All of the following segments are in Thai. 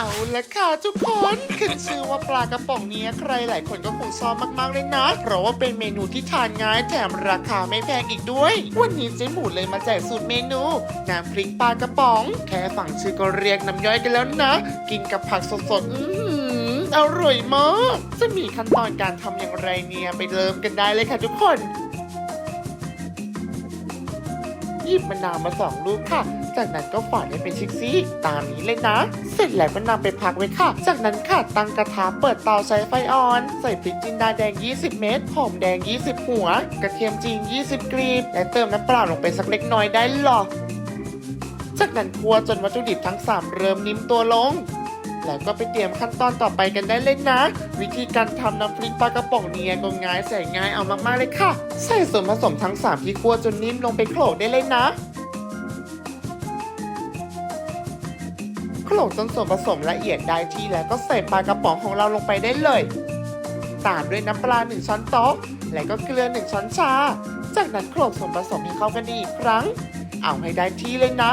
เอาละค่ะทุกคนขึ้นชื่อว่าปลากระป๋องเนี้ยใครหลายคนก็คงชอบมากๆเลยนะ เพราะว่าเป็นเมนูที่ทานง่ายแถมราคาไม่แพงอีกด้วย วันนี้เจ๊หมูเลยมาแจกสูตรเมนูน้ำพริกปลากระป๋อง แค่ฟังชื่อก็เรียกน้ำย่อยกันแล้วนะ กินกับผักสดๆอื้อหืออร่อยมาก จะมีขั้นตอนการทำอย่างไรเนี่ยไปเริ่มกันได้เลยค่ะทุกคน หยิบมะนาวมาสองลูกค่ะ จากนั้นก็ฝานให้เป็นชิกซี่ตามนี้เลยนะ เสร็จแล้วก็นำไปพักไว้ค่ะ จากนั้นค่ะตั้งกระทะเปิดเตาใช้ไฟอ่อน ใส่พริกจินดาแดง 20 เม็ดหอมแดง 20 หัว กระเทียมจีน 20 กรีบ และเติมน้ำเปล่าลงไปสักเล็กน้อยได้หรอจากนั้นคั่วจนวัตถุดิบทั้ง 3 เริ่มนิ่มตัวลง แล้วก็ไปเตรียมขั้นตอนต่อไปกันได้เลยนะ วิธีการทำน้ำพริกปลากระป๋องเนี่ยก็ง่ายใส่ง่ายเอามากๆเลยค่ะ ใส่ส่วนผสมทั้ง 3 ที่คั่วจนนิ่มลงไปโขลกได้เลยนะโขลกจนส่วนผสมละเอียดได้ที่แล้วก็ใส่ปลากระป๋องของเราลงไปได้เลย ตามด้วยน้ำปลา 1 ช้อนโต๊ะ และก็เกลือ 1 ช้อนชา จากนั้นโขลกส่วนผสมให้เข้ากันดีอีกครั้ง เอาให้ได้ที่เลยนะ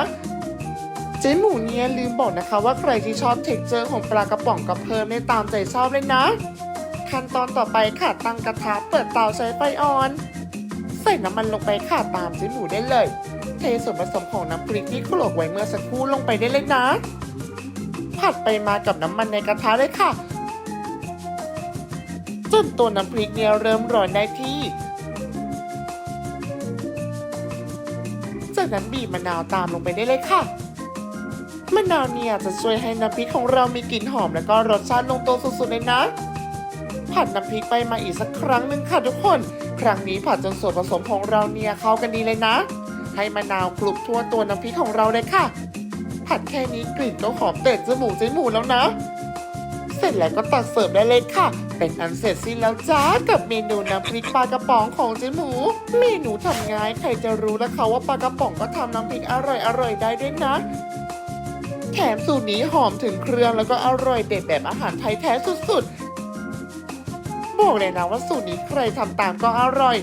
จ๊หมูเนี่ยลืมบอกนะคะว่าใครที่ชอบเท็กเจอร์ของปลากระป๋องก็เพิ่มได้ตามใจชอบเลยนะ ขั้นตอนต่อไปค่ะตั้งกระทะเปิดเตาใช้ไฟอ่อน ใส่น้ำมันลงไปค่ะตามเจ๊หมูได้เลย เทส่วนผสมของน้ำพริกที่โขลกไว้เมื่อสักครู่ลงไปได้เลยนะ ผัดไปมากับน้ำมันในกระทะเลยค่ะจนตัวน้ำพริกเนี่ยเริ่มร้อนได้ที่จากนั้นบีบมะนาวตามลงไปได้เลยค่ะ มะนาวเนี่ยจะช่วยให้น้ำพริกของเรามีกลิ่นหอม แล้วก็รสชาติลงตัวสุดๆเลยนะ ผัดน้ำพริกไปมาอีกสักครั้งหนึ่งค่ะทุกคน ครั้งนี้ผัดจนส่วนผสมของเราเนี่ยเข้ากันดีเลยนะ ให้มะนาวคลุกทั่วตัวน้ำพริกของเราเลยค่ะ ผัดแค่นี้กลิ่นก็หอมเตะจมูกเจ๊หมูแล้วนะ เสร็จแล้วก็ตักเสิร์ฟได้เลยค่ะ เป็นอันเสร็จสิ้นแล้วจ้ากับเมนูน้ำพริกปลากระป๋องของเจ๊หมู เมนูทำง่ายใครจะรู้นะคะว่าปลากระป๋องก็ทำน้ำพริกอร่อยๆได้ด้วยนะ แถมสูตรนี้หอมถึงเครื่องแล้วก็อร่อยเด็ดแบบอาหารไทยแท้สุดๆ บอกเลยนะว่าสูตรนี้ใครทำตามก็อร่อย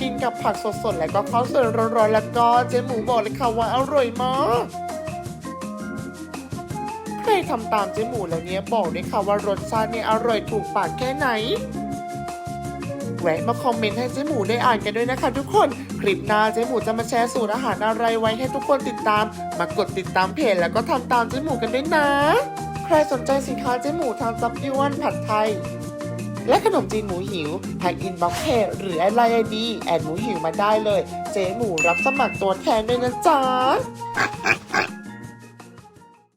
กินกับผักสดๆ แล้วก็ข้าวสวยร้อนๆ แล้วก็เจ๊หมูบอกเลยค่ะว่าอร่อยมากใครทำตามเจ๊หมูแล้วเนี่ยบอกเลยค่ะว่ารสชาติเนี่ยอร่อยถูกปากแค่ไหน แวะมาคอมเมนต์ให้เจ๊หมูได้อ่านกันด้วยนะคะทุกคน คลิปหน้าเจ๊หมูจะมาแชร์สูตรอาหารอะไรไว้ให้ทุกคนติดตาม มากดติดตามเพจแล้วก็ทำตามเจ๊หมูกันด้วยนะ ใครสนใจสินค้าเจ๊หมูทางซับยวนผัดไทย และขนมจีนหมูหิวทางอินบ็อกเพจหรือแอดไลน์ไอดีแอดหมูหิวมาได้เลย เจ๊หมูรับสมัครตัวแทนด้วยนะจ๊ะ